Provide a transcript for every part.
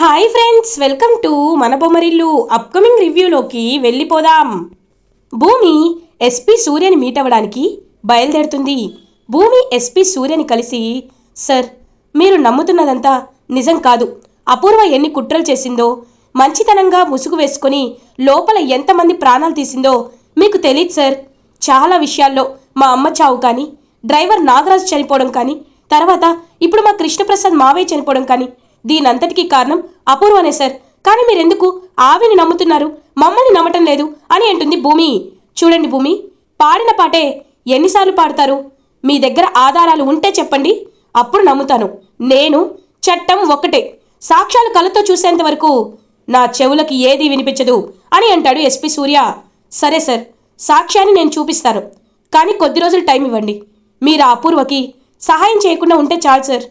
Hi friends welcome to మన Bommarillu upcoming రివ్యూలోకి వెళ్ళిపోదాం. భూమి ఎస్పి సూర్యని మీట్ అవ్వడానికి బయలుదేరుతుంది. భూమి ఎస్పి సూర్యని కలిసి సార్ మీరు నమ్ముతున్నదంతా నిజం కాదు. అపూర్వ ఎన్ని కుట్రలు చేసిందో మంచితనంగా ముసుగు వేసుకొని లోపల ఎంతమంది ప్రాణాలు తీసిందో మీకు తెలియదు సార్. చాలా విషయాల్లో మా అమ్మ చావు కానీ డ్రైవర్ నాగరాజు చనిపోవడం కానీ తర్వాత ఇప్పుడు మా కృష్ణప్రసాద్ మావయ్య చనిపోవడం కానీ దీనంతటికీ కారణం అపూర్వనే సార్. కానీ మీరెందుకు? ఆవిని నమ్ముతున్నారు. మమ్మల్ని నమ్మటం లేదు అని అంటుంది భూమి. చూడండి భూమి పాడిన పాటే ఎన్నిసార్లు పాడతారు? మీ దగ్గర ఆధారాలు ఉంటే చెప్పండి. అప్పుడు నమ్ముతాను. నేను చట్టం ఒక్కటే. సాక్ష్యాలు కళ్ళతో చూసేంత వరకు నా చెవులకి ఏది వినిపించదు అని అంటాడు ఎస్పి సూర్య. సరే సార్. సాక్ష్యాన్ని నేను చూపిస్తాను. కానీ కొద్ది రోజులు టైం ఇవ్వండి. మీరు ఆ అపూర్వకి సహాయం చేయకుండా ఉంటే చాలు సార్.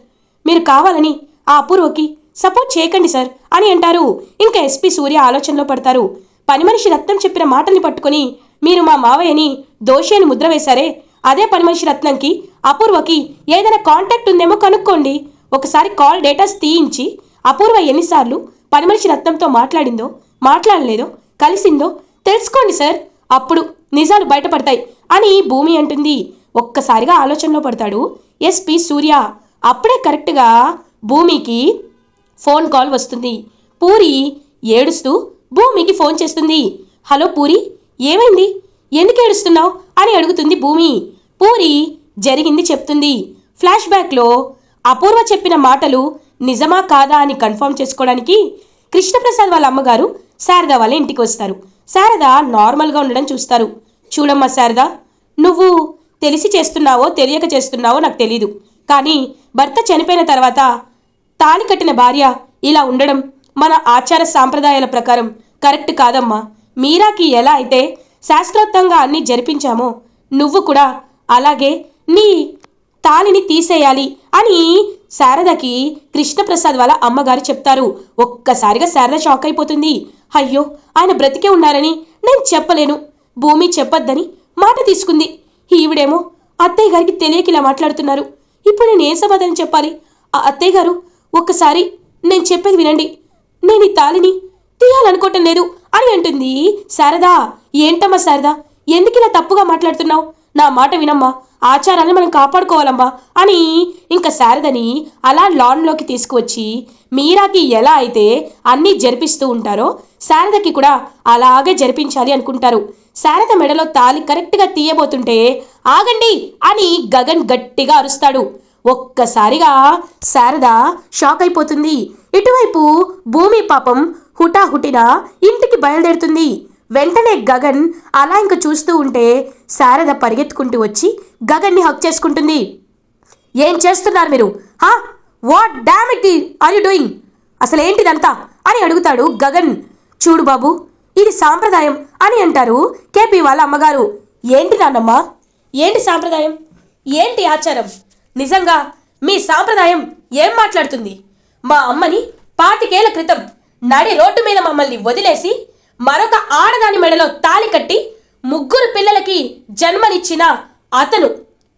మీరు కావాలని ఆ అపూర్వకి సపోర్ట్ చేయకండి సార్ అని అంటారు. ఇంకా ఎస్పి సూర్య ఆలోచనలో పడతారు. పని మనిషి రత్నం చెప్పిన మాటల్ని పట్టుకొని మీరు మా మావయ్యని దోషి అని ముద్ర వేశారే అదే పని మనిషి రత్నంకి అపూర్వకి ఏదైనా కాంటాక్ట్ ఉందేమో కనుక్కోండి. ఒకసారి కాల్ డేటాస్ తీయించి అపూర్వ ఎన్నిసార్లు పని మనిషి రత్నంతో మాట్లాడిందో మాట్లాడలేదో కలిసిందో తెలుసుకోండి సార్. అప్పుడు నిజాలు బయటపడతాయి అని భూమి అంటుంది. ఒక్కసారిగా ఆలోచనలో పడతాడు ఎస్పి సూర్య. అప్పుడే కరెక్ట్గా భూమికి ఫోన్ కాల్ వస్తుంది. పూరి ఏడుస్తూ భూమికి ఫోన్ చేస్తుంది. హలో పూరి ఏమైంది? ఎందుకు ఏడుస్తున్నావు? అని అడుగుతుంది భూమి. పూరి జరిగింది చెప్తుంది. ఫ్లాష్ బ్యాక్లో అపూర్వ చెప్పిన మాటలు నిజమా కాదా అని కన్ఫర్మ్ చేసుకోవడానికి కృష్ణప్రసాద్ వాళ్ళ అమ్మగారు శారద వాళ్ళ ఇంటికి వస్తారు. శారద నార్మల్గా ఉండడం చూస్తారు. చూడమ్మా శారద నువ్వు తెలిసి చేస్తున్నావో తెలియక చేస్తున్నావో నాకు తెలీదు. కానీ భర్త చనిపోయిన తర్వాత తాళి కట్టిన భార్య ఇలా ఉండడం మన ఆచార సాంప్రదాయాల ప్రకారం కరెక్ట్ కాదమ్మా. మీరాకి ఎలా అయితే శాస్త్రోక్తంగా అన్నీ జరిపించామో నువ్వు కూడా అలాగే నీ తాళిని తీసేయాలి అని శారదకి కృష్ణప్రసాద్ వాళ్ళ అమ్మగారు చెప్తారు. ఒక్కసారిగా శారద షాక్ అయిపోతుంది. అయ్యో ఆయన బ్రతికే ఉన్నారని నేను చెప్పలేను. భూమి చెప్పొద్దని మాట తీసుకుంది. ఈవిడేమో అత్తయ్య గారికి తెలియక ఇలా మాట్లాడుతున్నారు. ఇప్పుడు నేను ఏ సమాధానం చెప్పాలి? ఆ అత్తయ్య గారు ఒక్కసారి నేను చెప్పేది వినండి. నేను ఈ తాళిని తీయాలనుకోవటం లేదు అని అంటుంది శారదా. ఏంటమ్మా శారదా? ఎందుకు ఇలా తప్పుగా మాట్లాడుతున్నావు? నా మాట వినమ్మా. ఆచారాన్ని మనం కాపాడుకోవాలమ్మా అని ఇంకా శారదని అలా లాన్లోకి తీసుకువచ్చి మీరాకి ఎలా అయితే అన్నీ జరిపిస్తూ ఉంటారో శారదకి కూడా అలాగే జరిపించాలి అనుకుంటారు. శారద మెడలో తాలి కరెక్ట్గా తీయబోతుంటే ఆగండి అని గగన్ గట్టిగా అరుస్తాడు. ఒక్కసారిగా శారద షాక్ అయిపోతుంది. ఇటువైపు భూమి పాపం హుటాహుటిన ఇంటికి బయలుదేరుతుంది. వెంటనే గగన్ అలా ఇంక చూస్తూ ఉంటే శారద పరిగెత్తుకుంటూ వచ్చి గగన్ని హక్ చేసుకుంటుంది. ఏం చేస్తున్నారు మీరు? హా? What damn it are you doing? అసలు ఏంటిదంతా? అని అడుగుతాడు గగన్. చూడు బాబు ఇది సాంప్రదాయం అని అంటారు కేపీ వాళ్ళ అమ్మగారు. ఏంటి నాన్నమ్మ? ఏంటి సాంప్రదాయం? ఏంటి ఆచారం? నిజంగా మీ సాంప్రదాయం ఏం మాట్లాడుతుంది? మా అమ్మని పాతికేళ్ళ క్రితం నడి రోడ్డు మీద మమ్మల్ని వదిలేసి మరొక ఆడదాని మెడలో తాళి కట్టి ముగ్గురు పిల్లలకి జన్మనిచ్చిన అతను.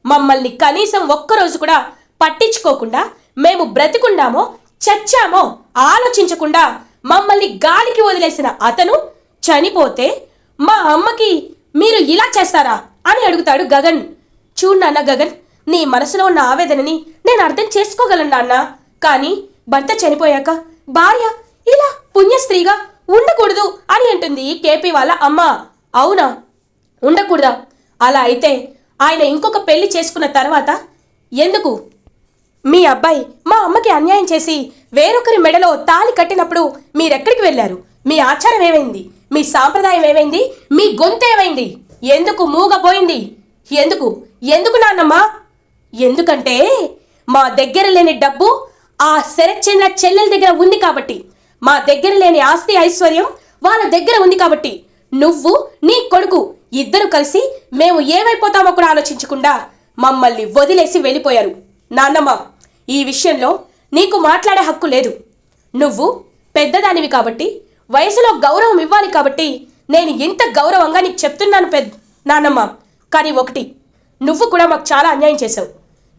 మమ్మల్ని కనీసం ఒక్కరోజు కూడా పట్టించుకోకుండా మేము బ్రతికున్నామో చచ్చామో ఆలోచించకుండా మమ్మల్ని గాలికి వదిలేసిన అతను చనిపోతే మా అమ్మకి మీరు ఇలా చేస్తారా? అని అడుగుతాడు గగన్. చూడు నాన్న గగన్ నీ మనసులో ఉన్న ఆవేదనని నేను అర్థం చేసుకోగలను నాన్న. కానీ భర్త చనిపోయాక భార్య ఇలా పుణ్యస్త్రీగా ఉండకూడదు అని అంటుంది కేపీ వాళ్ళ అమ్మ. అవునా? ఉండకూడదా? అలా అయితే ఆయన ఇంకొక పెళ్ళి చేసుకున్న తర్వాత ఎందుకు? మీ అబ్బాయి మా అమ్మకి అన్యాయం చేసి వేరొకరి మెడలో తాళి కట్టినప్పుడు మీరెక్కడికి వెళ్ళారు? మీ ఆచారం ఏమైంది? మీ సాంప్రదాయం ఏమైంది? మీ గొంతు ఏమైంది? ఎందుకు మూగపోయింది ఎందుకు? ఎందుకు నాన్నమ్మా? ఎందుకంటే మా దగ్గర లేని డబ్బు ఆ శరత్ చెల్లెల దగ్గర ఉంది కాబట్టి మా దగ్గర లేని ఆస్తి ఐశ్వర్యం వాళ్ళ దగ్గర ఉంది కాబట్టి నువ్వు నీ కొడుకు ఇద్దరు కలిసి మేము ఏమైపోతామో కూడా ఆలోచించకుండా మమ్మల్ని వదిలేసి వెళ్ళిపోయారు. నాన్నమ్మ ఈ విషయంలో నీకు మాట్లాడే హక్కు లేదు. నువ్వు పెద్దదానివి కాబట్టి వయసులో గౌరవం ఇవ్వాలి కాబట్టి నేను ఇంత గౌరవంగా నీకు చెప్తున్నాను పెద్ద నాన్నమ్మ. కానీ ఒకటి నువ్వు కూడా మాకు చాలా అన్యాయం చేశావు.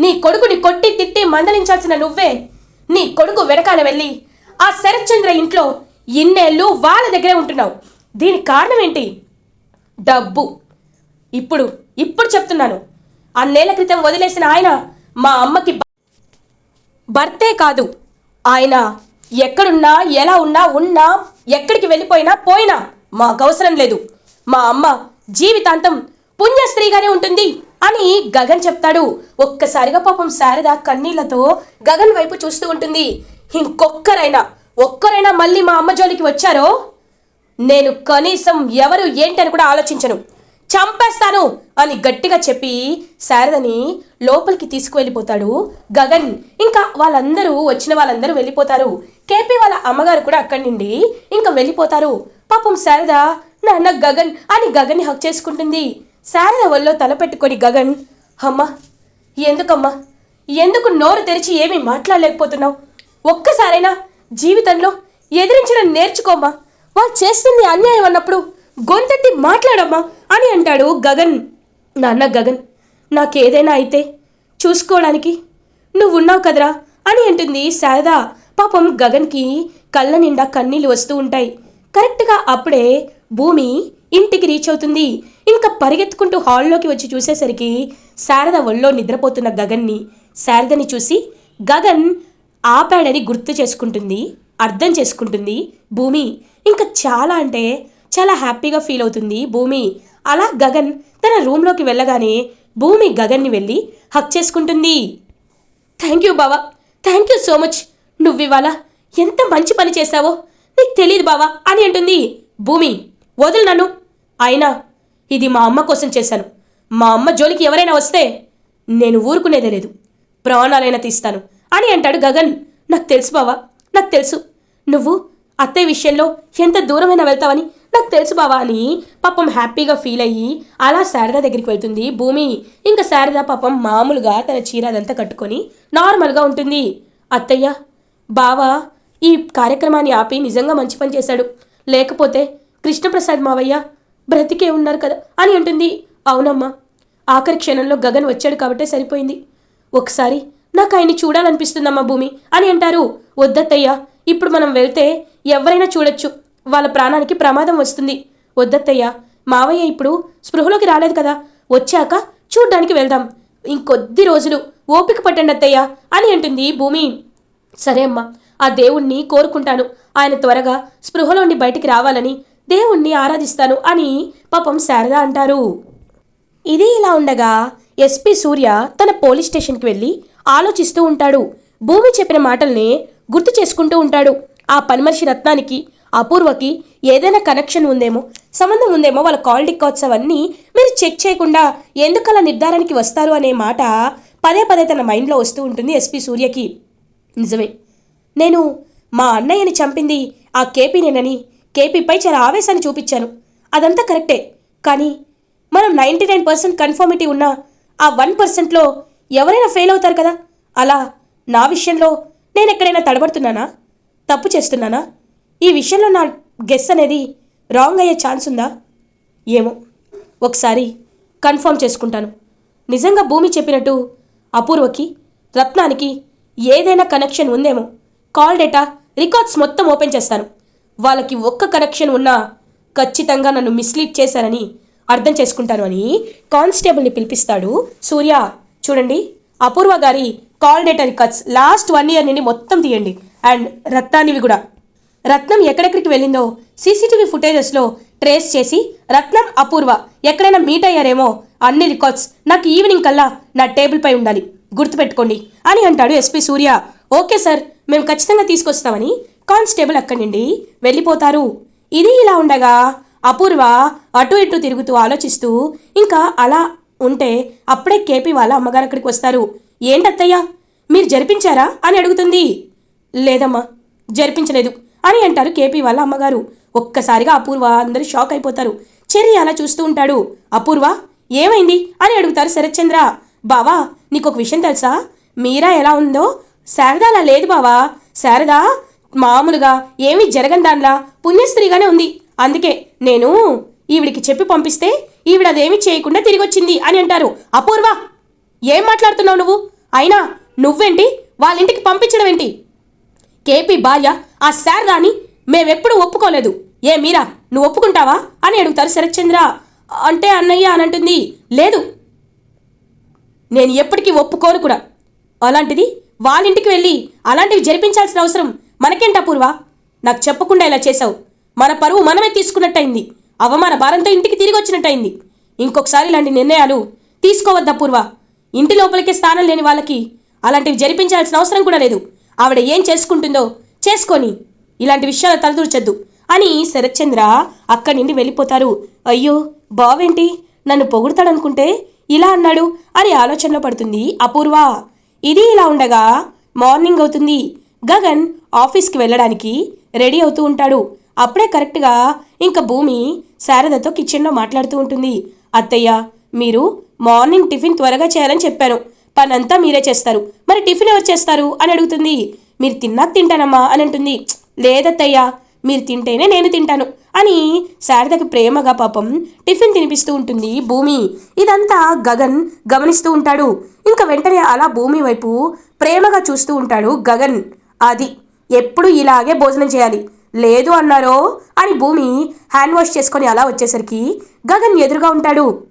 నీ కొడుకుని కొట్టి తిట్టి మందలించాల్సిన నువ్వే. నీ కొడుకు వెనకాల వెళ్ళి ఆ శరత్చంద్ర ఇంట్లో ఇన్నేళ్ళు వాళ్ళ దగ్గరే ఉంటున్నావు. దీనికి కారణం ఏంటి? డబ్బు. ఇప్పుడు ఇప్పుడు చెప్తున్నాను. అన్నేళ్ళ క్రితం వదిలేసిన ఆయన మా అమ్మకి భర్తే కాదు. ఆయన ఎక్కడున్నా ఎలా ఉన్నా ఉన్నా ఎక్కడికి వెళ్ళిపోయినా పోయినా మాకు అవసరం లేదు. మా అమ్మ జీవితాంతం పుణ్యస్త్రీగానే ఉంటుంది అని గగన్ చెప్తాడు. ఒక్కసారిగా పాపం శారద కన్నీళ్ళతో గగన్ వైపు చూస్తూ ఉంటుంది. ఇంకొక్కరైనా ఒక్కరైనా మళ్ళీ మా అమ్మ జోలికి వచ్చారో? నేను కనీసం ఎవరు ఏంటని కూడా ఆలోచించను. చంపేస్తాను అని గట్టిగా చెప్పి శారదని లోపలికి తీసుకువెళ్ళిపోతాడు గగన్. ఇంకా వాళ్ళందరూ వచ్చిన వాళ్ళందరూ వెళ్ళిపోతారు. కేపీ వాళ్ళ అమ్మగారు కూడా అక్కడి నుండి ఇంకా వెళ్ళిపోతారు. పాపం శారద నాన్న గగన్ అని గగన్ని హక్ చేసుకుంటుంది. శారద వల్లో తలపెట్టుకొని గగన్ అమ్మా ఎందుకమ్మా? ఎందుకు నోరు తెరిచి ఏమీ మాట్లాడలేకపోతున్నావు? ఒక్కసారైనా జీవితంలో ఎదిరించడం నేర్చుకోమ్మా. వాళ్ళు చేస్తుంది అన్యాయం అన్నప్పుడు గొంతెత్తి మాట్లాడమ్మా అని అంటాడు గగన్. నాన్న గగన్ నాకేదైనా అయితే చూసుకోవడానికి నువ్వు ఉన్నావు కదరా అని అంటుంది శారద. పాపం గగన్కి కళ్ళ నిండా కన్నీళ్ళు వస్తూ ఉంటాయి. కరెక్ట్గా అప్పుడే భూమి ఇంటికి రీచ్ అవుతుంది. ఇంకా పరిగెత్తుకుంటూ హాల్లోకి వచ్చి చూసేసరికి శారద ఒళ్ళో నిద్రపోతున్న గగన్ని శారదని చూసి గగన్ ఆపాడని గుర్తు చేసుకుంటుంది అర్థం చేసుకుంటుంది భూమి. ఇంకా చాలా అంటే చాలా హ్యాపీగా ఫీల్ అవుతుంది భూమి. అలా గగన్ తన రూమ్లోకి వెళ్ళగానే భూమి గగన్ని వెళ్ళి హక్ చేసుకుంటుంది. థ్యాంక్ యూ బావా. థ్యాంక్ యూ సో మచ్ నువ్వు ఇవాళ ఎంత మంచి పని చేశావో. నీకు తెలియదు బావా అని అంటుంది. భూమి వదులు నన్ను. అయినా ఇది మా అమ్మ కోసం చేశాను. మా అమ్మ జోలికి ఎవరైనా వస్తే నేను ఊరుకునేదే లేదు. ప్రాణాలైనా తీస్తాను అని అంటాడు గగన్. నాకు తెలుసు బావా నాకు తెలుసు. నువ్వు అత్తయ్య విషయంలో ఎంత దూరమైనా వెళ్తావని నాకు తెలుసు బావా అని పాపం హ్యాపీగా ఫీల్ అయ్యి అలా శారద దగ్గరికి వెళ్తుంది. భూమి ఇంకా శారద పాపం మామూలుగా తన చీర అదంతా కట్టుకొని నార్మల్గా ఉంటుంది. అత్తయ్య బావా ఈ కార్యక్రమాన్ని ఆపి నిజంగా మంచి పని చేశాడు. లేకపోతే కృష్ణప్రసాద్ మావయ్య బ్రతికే ఉన్నారు కదా అని అంటుంది. అవునమ్మా ఆఖరి క్షణంలో గగన్ వచ్చాడు కాబట్టే సరిపోయింది. ఒకసారి నాకు ఆయన్ని చూడాలనిపిస్తుందమ్మా భూమి అని అంటారు. వద్దత్తయ్య ఇప్పుడు మనం వెళ్తే ఎవరైనా చూడొచ్చు. వాళ్ళ ప్రాణానికి ప్రమాదం వస్తుంది. వద్దత్తయ్య మావయ్య ఇప్పుడు స్పృహలోకి రాలేదు కదా. వచ్చాక చూడ్డానికి వెళ్దాం. ఇంకొద్ది రోజులు ఓపిక పట్టండి అత్తయ్య అని అంటుంది భూమి. సరే అమ్మా ఆ దేవుణ్ణి కోరుకుంటాను. ఆయన త్వరగా స్పృహలోండి బయటికి రావాలని దేవుణ్ణి ఆరాధిస్తాను అని పాపం శారద అంటారు. ఇది ఇలా ఉండగా ఎస్పీ సూర్య తన పోలీస్ స్టేషన్కి వెళ్ళి ఆలోచిస్తూ ఉంటాడు. భూమి చెప్పిన మాటల్ని గుర్తు చేసుకుంటూ ఉంటాడు. ఆ పనిమనిషి రత్నానికి అపూర్వకి ఏదైనా కనెక్షన్ ఉందేమో సంబంధం ఉందేమో వాళ్ళ కాల్ రికార్డ్స్ అవన్నీ మీరు చెక్ చేయకుండా ఎందుకలా నిర్ధారణకి వస్తారు అనే మాట పదే పదే తన మైండ్లో వస్తూ ఉంటుంది ఎస్పీ సూర్యకి. నిజమే. నేను మా అన్నయ్యని చంపింది ఆ కేపీనేనని కేపీపై చాలా ఆవేశాన్ని చూపించాను. అదంతా కరెక్టే. కానీ మనం నైంటీ నైన్ పర్సెంట్ కన్ఫర్మిటీ ఉన్న ఆ వన్ పర్సెంట్లో ఎవరైనా ఫెయిల్ అవుతారు కదా? అలా నా విషయంలో నేను ఎక్కడైనా తడబడుతున్నానా? తప్పు చేస్తున్నానా? ఈ విషయంలో నా గెస్ అనేది రాంగ్ అయ్యే ఛాన్స్ ఉందా? ఏమో. ఒకసారి కన్ఫర్మ్ చేసుకుంటాను. నిజంగా భూమి చెప్పినట్టు అపూర్వకి రత్నానికి ఏదైనా కనెక్షన్ ఉందేమో. కాల్ డేటా రికార్డ్స్ మొత్తం ఓపెన్ చేస్తాను. వాళ్ళకి ఒక్క కనెక్షన్ ఉన్నా ఖచ్చితంగా నన్ను మిస్లీడ్ చేశారని అర్థం చేసుకుంటాను అని కానిస్టేబుల్ని పిలిపిస్తాడు. సూర్య చూడండి Apoorva garu call data records last one year నుండి మొత్తం తీయండి. అండ్ రత్నానివి కూడా. రత్నం ఎక్కడెక్కడికి వెళ్ళిందో సీసీటీవీ ఫుటేజెస్లో ట్రేస్ చేసి రత్నం అపూర్వ ఎక్కడైనా మీట్ అయ్యారేమో అన్ని రికార్డ్స్ నాకు ఈవినింగ్ కల్లా నా టేబుల్ పై ఉండాలి. గుర్తుపెట్టుకోండి అని అంటాడు ఎస్పీ సూర్య. ఓకే సార్ మేము ఖచ్చితంగా తీసుకొస్తామని కానిస్టేబుల్ అక్కడి నుండి వెళ్ళిపోతారు. ఇది ఇలా ఉండగా అపూర్వ అటు ఇటు తిరుగుతూ ఆలోచిస్తూ ఇంకా అలా ఉంటే అప్పుడే కేపీ వాళ్ళ అమ్మగారు అక్కడికి వస్తారు. ఏంటత్తయ్య? మీరు జరిపించారా? అని అడుగుతుంది. లేదమ్మా జరిపించలేదు అని అంటారు కేపీ వాళ్ళ అమ్మగారు. ఒక్కసారిగా అపూర్వ అందరూ షాక్ అయిపోతారు. చెర్రి అలా చూస్తూ ఉంటాడు. అపూర్వ ఏమైంది? అని అడుగుతారు శరత్చంద్ర. బావా నీకు ఒక విషయం తెలుసా? మీరా ఎలా ఉందో? శారద అలా లేదు బావా. శారదా మామూలుగా ఏమీ జరగని దానిలా పుణ్యస్త్రీగానే ఉంది. అందుకే నేను ఈవిడికి చెప్పి పంపిస్తే ఈవిడ అదేమీ చేయకుండా తిరిగి వచ్చింది అని అంటారు. అపూర్వ! ఏం మాట్లాడుతున్నావు నువ్వు? అయినా నువ్వేంటి? వాళ్ళ ఇంటికి పంపించడం ఏంటి కేపీ భార్య ఆ సార్ శారదాని మేమెప్పుడు ఒప్పుకోలేదు. ఏ మీరా నువ్వు ఒప్పుకుంటావా? అని అడుగుతారు శరత్చంద్ర. అంటే అన్నయ్య అని అంటుంది. లేదు. నేను ఎప్పటికీ ఒప్పుకోను కూడా. అలాంటిది వాళ్ళ ఇంటికి వెళ్ళి అలాంటివి జరిపించాల్సిన అవసరం మనకేంటా పూర్వ? నాకు చెప్పకుండా ఇలా చేశావు. మన పరువు మనమే తీసుకున్నట్టయింది. అవమాన భారంతో ఇంటికి తిరిగి వచ్చినట్టయింది. ఇంకొకసారి ఇలాంటి నిర్ణయాలు తీసుకోవద్దా పూర్వ? ఇంటి లోపలికే స్థానం లేని వాళ్ళకి అలాంటివి జరిపించాల్సిన అవసరం కూడా లేదు. ఆవిడ ఏం చేసుకుంటుందో చేసుకొని ఇలాంటి విషయాలు తలదూర్చొద్దు. అని శరత్చంద్ర అక్కడి నుండి వెళ్ళిపోతారు. అయ్యో బావేంటి? నన్ను పొగుడతాడనుకుంటే ఇలా అన్నాడు అని ఆలోచనలో పడుతుంది అపూర్వ. ఇది ఇలా ఉండగా మార్నింగ్ అవుతుంది. గగన్ ఆఫీస్కి వెళ్ళడానికి రెడీ అవుతూ ఉంటాడు. అప్పుడే కరెక్ట్గా ఇంకా భూమి శారదతో కిచెన్లో మాట్లాడుతూ ఉంటుంది. అత్తయ్య మీరు మార్నింగ్ టిఫిన్ త్వరగా చేయాలని చెప్పాను. పనంతా మీరే చేస్తారు. మరి టిఫిన్ ఎవరు చేస్తారు? అని అడుగుతుంది. మీరు తిన్నాక తింటానమ్మా అని అంటుంది. లేదత్తయ్య మీరు తింటేనే నేను తింటాను అని శారదకి ప్రేమగా పాపం టిఫిన్ తినిపిస్తూ ఉంటుంది భూమి. ఇదంతా గగన్ గమనిస్తూ ఉంటాడు. ఇంకా వెంటనే అలా భూమి వైపు ప్రేమగా చూస్తూ ఉంటాడు గగన్. అది ఎప్పుడు ఇలాగే భోజనం చేయాలి. లేదు అన్నారో? అని భూమి హ్యాండ్ వాష్ చేసుకొని అలా వచ్చేసరికి గగన్ ఎదురుగా ఉంటాడు.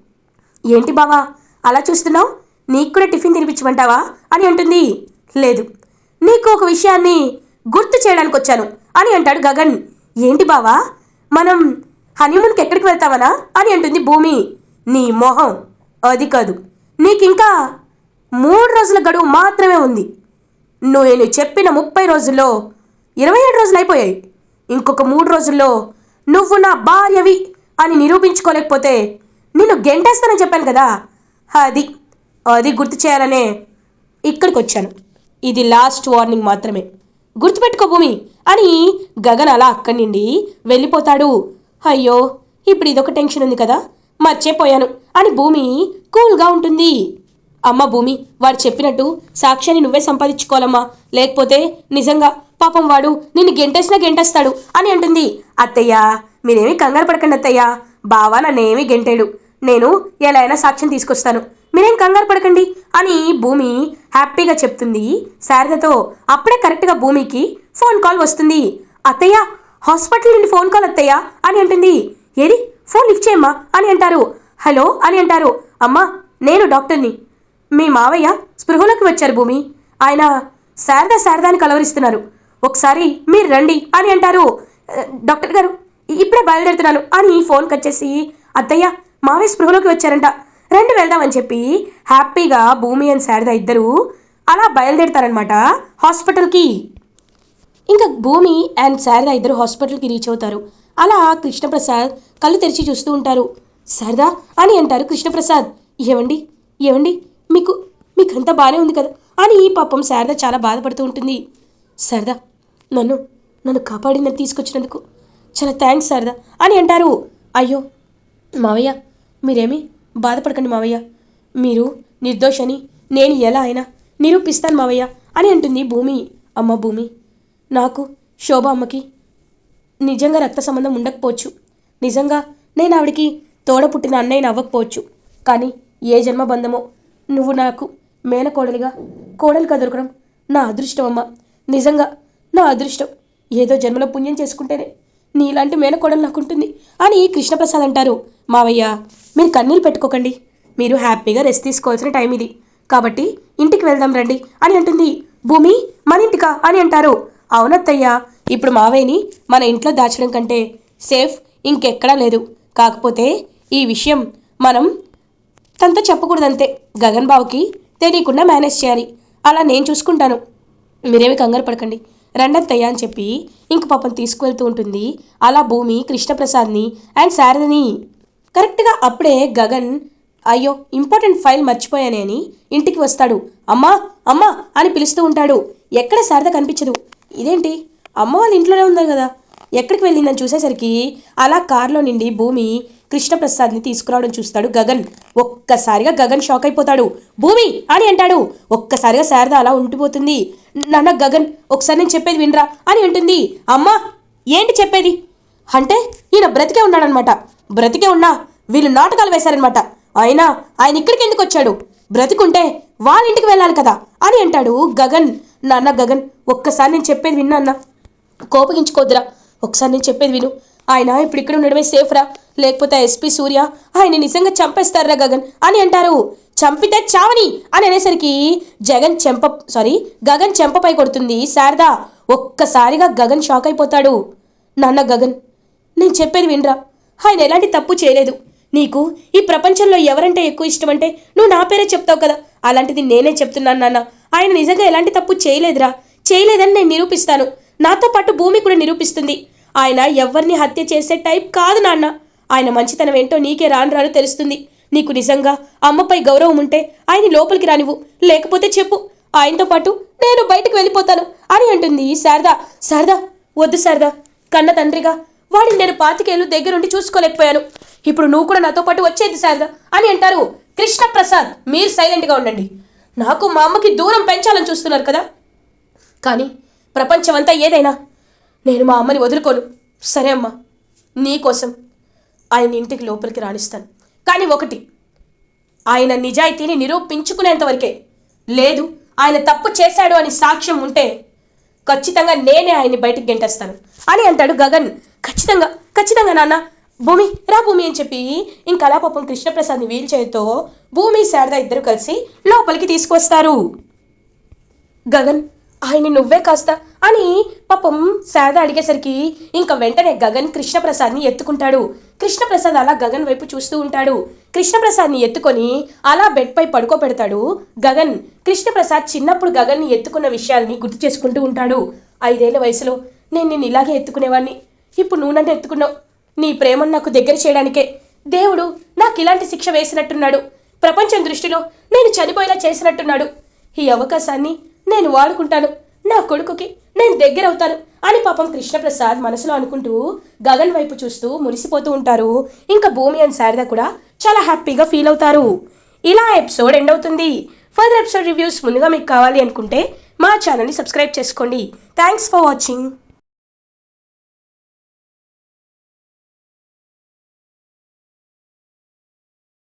ఏంటి బావా? అలా చూస్తున్నావు? నీకు కూడా టిఫిన్ తినిపించమంటావా? అని అంటుంది. లేదు. నీకు ఒక విషయాన్ని గుర్తు చేయడానికి వచ్చాను అని అంటాడు గగన్. ఏంటి బావా? మనం హనీమూన్కి ఎక్కడికి వెళ్తావనా? అని అంటుంది భూమి. నీ మొహం. అది కాదు. నీకింకా మూడు రోజుల గడువు మాత్రమే ఉంది. నువ్వు నేను చెప్పిన ముప్పై రోజుల్లో ఇరవై ఏడు రోజులు అయిపోయాయి. ఇంకొక మూడు రోజుల్లో నువ్వు నా భార్యవి అని నిరూపించుకోలేకపోతే నిన్ను గెంటేస్తానని చెప్పాను కదా? అది అది గుర్తు చేయాలనే ఇక్కడికి వచ్చాను. ఇది లాస్ట్ వార్నింగ్ మాత్రమే. గుర్తుపెట్టుకో భూమి అని గగన్ అలా అక్కడి నుండి వెళ్ళిపోతాడు. అయ్యో ఇప్పుడు ఇదొక టెన్షన్ ఉంది కదా? మర్చిపోయాను అని భూమి కూల్గా ఉంటుంది. అమ్మ భూమి వారు చెప్పినట్టు సాక్ష్యాన్ని నువ్వే సంపాదించుకోవాలమ్మా. లేకపోతే నిజంగా పాపం వాడు నిన్ను గెంటేసినా గెంటేస్తాడు అని అంటుంది. అత్తయ్య మీరేమీ కంగారు పడకండి అత్తయ్య. బావా నన్నేమీ గెంటాడు. నేను ఎలా అయినా సాక్ష్యం తీసుకొస్తాను. మీరేం కంగారు పడకండి అని భూమి హ్యాపీగా చెప్తుంది. శారదతో అప్పుడే కరెక్ట్గా భూమికి ఫోన్ కాల్ వస్తుంది. అత్తయ్య హాస్పిటల్ నుండి ఫోన్ కాల్ అత్తయ్య అని అంటుంది. ఏది? ఫోన్ లిఫ్ట్ చేయమ్మా అని అంటారు. హలో అని అంటారు. అమ్మా నేను డాక్టర్ని. మీ మావయ్య స్పృహలోకి వచ్చారు భూమి. ఆయన శారద శారదాని కలవరిస్తున్నారు. ఒకసారి మీరు రండి అని అంటారు డాక్టర్ గారు. ఇప్పుడే బయలుదేరుతున్నాను అని ఫోన్ కట్ చేసి అత్తయ్య మావయ్య స్పృహలోకి వచ్చారంట. రండి వెళ్దామని చెప్పి హ్యాపీగా భూమి అండ్ శారద ఇద్దరు అలా బయలుదేరుతారనమాట హాస్పిటల్కి. ఇంకా భూమి అండ్ శారద ఇద్దరు హాస్పిటల్కి రీచ్ అవుతారు. అలా కృష్ణప్రసాద్ కళ్ళు తెరిచి చూస్తూ ఉంటారు. శారదా అని అంటారు కృష్ణప్రసాద్. ఏవండి? ఏవండి? మీకు మీకంతా బాగానే ఉంది కదా? అని ఈ పాపం శారద చాలా బాధపడుతూ ఉంటుంది. శారద నన్ను నన్ను కాపాడి నన్ను తీసుకొచ్చినందుకు చాలా థ్యాంక్స్ శారద అని అంటారు. అయ్యో మావయ్య మీరేమి బాధపడకండి మావయ్య. మీరు నిర్దోషని నేను ఎలా అయినా నిరూపిస్తాను మావయ్య అని అంటుంది భూమి. అమ్మ భూమి నాకు శోభ అమ్మకి నిజంగా రక్త సంబంధం ఉండకపోవచ్చు. నిజంగా నేను ఆవిడికి తోడ పుట్టిన అన్నయ్యని అవ్వకపోవచ్చు. కానీ ఏ జన్మబంధమో నువ్వు నాకు మేనకోడలిగా కోడలిగా దొరకడం నా అదృష్టం అమ్మ నిజంగా నా అదృష్టం. ఏదో జన్మలో పుణ్యం చేసుకుంటేనే నీలాంటి మేనకోడలు నాకుంటుంది అని కృష్ణప్రసాద్ అంటారు. మావయ్య మీరు కన్నీళ్ళు పెట్టుకోకండి. మీరు హ్యాపీగా రెస్ట్ తీసుకోవాల్సిన టైం ఇది. కాబట్టి ఇంటికి వెళ్దాం రండి అని అంటుంది. భూమి మన ఇంటికా అని అంటారు. అవునత్తయ్య ఇప్పుడు మావయ్యని మన ఇంట్లో దాచడం కంటే సేఫ్ ఇంకెక్కడా లేదు. కాకపోతే ఈ విషయం మనం తనతో చెప్పకూడదంతే. గగన్ బాబుకి తెలియకుండా మేనేజ్ చేయాలి. అలా నేను చూసుకుంటాను. మీరేమి కంగారు పడకండి. రండత్తయ్య అని చెప్పి ఇంక పాపం తీసుకువెళ్తూ ఉంటుంది. అలా భూమి కృష్ణప్రసాద్ని అండ్ శారదని కరెక్ట్గా అప్పుడే గగన్ అయ్యో ఇంపార్టెంట్ ఫైల్ మర్చిపోయానే అని ఇంటికి వస్తాడు. అమ్మా అమ్మా అని పిలుస్తూ ఉంటాడు. ఎక్కడ శారద కనిపించదు. ఇదేంటి? అమ్మ వాళ్ళ ఇంట్లోనే ఉన్నారు కదా. ఎక్కడికి వెళ్ళిందని చూసేసరికి అలా కారులో నుండి భూమి కృష్ణప్రసాద్ని తీసుకురావడం చూస్తాడు గగన్. ఒక్కసారిగా గగన్ షాక్ అయిపోతాడు. భూమి అని అంటాడు. ఒక్కసారిగా శారద అలా ఉండిపోతుంది. నాన్న గగన్ ఒకసారి నేను చెప్పేది వినరా? అని అంటుంది. అమ్మా ఏంటి చెప్పేది? అంటే ఈయన బ్రతికే ఉన్నాడనమాట. బ్రతికే ఉన్నా వీళ్ళు నాటకాలు వేశారనమాట. అయినా ఆయన ఇక్కడికి ఎందుకు వచ్చాడు? బ్రతికుంటే వాళ్ళ ఇంటికి వెళ్ళాలి కదా? అని అంటాడు గగన్. నాన్న గగన్ ఒక్కసారి నేను చెప్పేది విన్నా అన్న. కోపగించుకోద్దురా. ఒకసారి నేను చెప్పేది విను. ఆయన ఇప్పుడు ఇక్కడ ఉండడమే సేఫ్రా లేకపోతే ఎస్పీ సూర్య ఆయన నిజంగా చంపేస్తారా గగన్ అని అంటారు. చంపితే చావని అని అనేసరికి జగన్ చెంప సారీ గగన్ చెంపపై కొడుతుంది శారదా. ఒక్కసారిగా గగన్ షాక్ అయిపోతాడు. నాన్న గగన్ నేను చెప్పేది వినరా? ఆయన ఎలాంటి తప్పు చేయలేదు. నీకు ఈ ప్రపంచంలో ఎవరంటే ఎక్కువ ఇష్టం అంటే నువ్వు నా పేరే చెప్తావు కదా. అలాంటిది నేనే చెప్తున్నాను నాన్న. ఆయన నిజంగా ఎలాంటి తప్పు చేయలేదురా. చేయలేదని నేను నిరూపిస్తాను. నాతో పాటు భూమి కూడా నిరూపిస్తుంది. ఆయన ఎవరిని హత్య చేసే టైప్ కాదు నాన్న. ఆయన మంచితనం ఏంటో నీకే రాను రాను తెలుస్తుంది. నీకు నిజంగా అమ్మపై గౌరవం ఉంటే ఆయన లోపలికి రానివ్వు. లేకపోతే చెప్పు. ఆయనతో పాటు నేను బయటకు వెళ్ళిపోతాను అని అంటుంది శారదా. శారదా వద్దు శారదా. కన్న తండ్రిగా వాడిని నేను పాతికేళ్ళు దగ్గరుండి చూసుకోలేకపోయాను. ఇప్పుడు నువ్వు కూడా నాతో పాటు వచ్చేది శారదా అని అంటారు కృష్ణ ప్రసాద్ మీరు సైలెంట్గా ఉండండి. నాకు మా అమ్మకి దూరం పెంచాలని చూస్తున్నారు కదా. కానీ ప్రపంచమంతా ఏదైనా నేను మా అమ్మని వదులుకోను. సరే అమ్మా నీకోసం ఆయన ఇంటికి లోపలికి రాణిస్తాను. కానీ ఒకటి ఆయన నిజాయితీని నిరూపించుకునేంతవరకే లేదు ఆయన తప్పు చేశాడు అని సాక్ష్యం ఉంటే ఖచ్చితంగా నేనే ఆయన్ని బయటికి గెంటేస్తాను. అని అంటాడు గగన్. ఖచ్చితంగా ఖచ్చితంగా నాన్న. భూమి రా భూమి అని చెప్పి ఇంకలా పాపం కృష్ణప్రసాద్ని వీల్ చేయతో భూమి శారద ఇద్దరు కలిసి లోపలికి తీసుకొస్తారు గగన్ ఆయన నువ్వే కాస్త అని పాపం శారద అడిగేసరికి ఇంకా వెంటనే గగన్ కృష్ణప్రసాద్ని ఎత్తుకుంటాడు. కృష్ణప్రసాద్ అలా గగన్ వైపు చూస్తూ ఉంటాడు. కృష్ణప్రసాద్ని ఎత్తుకొని అలా బెడ్పై పడుకోబెడతాడు గగన్. కృష్ణప్రసాద్ చిన్నప్పుడు గగన్ని ఎత్తుకున్న విషయాల్ని గుర్తు చేసుకుంటూ ఉంటాడు. ఐదేళ్ళ వయసులో నేను నిన్ను ఇలాగే ఎత్తుకునేవాడిని ఇప్పుడు నువ్వు నన్ను ఎత్తుకున్నావు. నీ ప్రేమను నాకు దగ్గర చేయడానికే. దేవుడు నాకు ఇలాంటి శిక్ష వేసినట్టున్నాడు. ప్రపంచం దృష్టిలో నేను చనిపోయేలా చేసినట్టున్నాడు. ఈ అవకాశాన్ని నేను వాడుకుంటాను. నా కొడుకుకి నేను దగ్గర అవుతాను అని పాపం కృష్ణప్రసాద్ మనసులో అనుకుంటూ గగన్ వైపు చూస్తూ మురిసిపోతూ ఉంటారు. ఇంకా భూమి అండ్ శారద కూడా చాలా హ్యాపీగా ఫీల్ అవుతారు. ఇలా ఎపిసోడ్ ఎండ్ అవుతుంది. ఫర్దర్ ఎపిసోడ్ రివ్యూస్ ముందుగా మీకు కావాలి అనుకుంటే మా ఛానల్ని సబ్స్క్రైబ్ చేసుకోండి. Thanks for watching.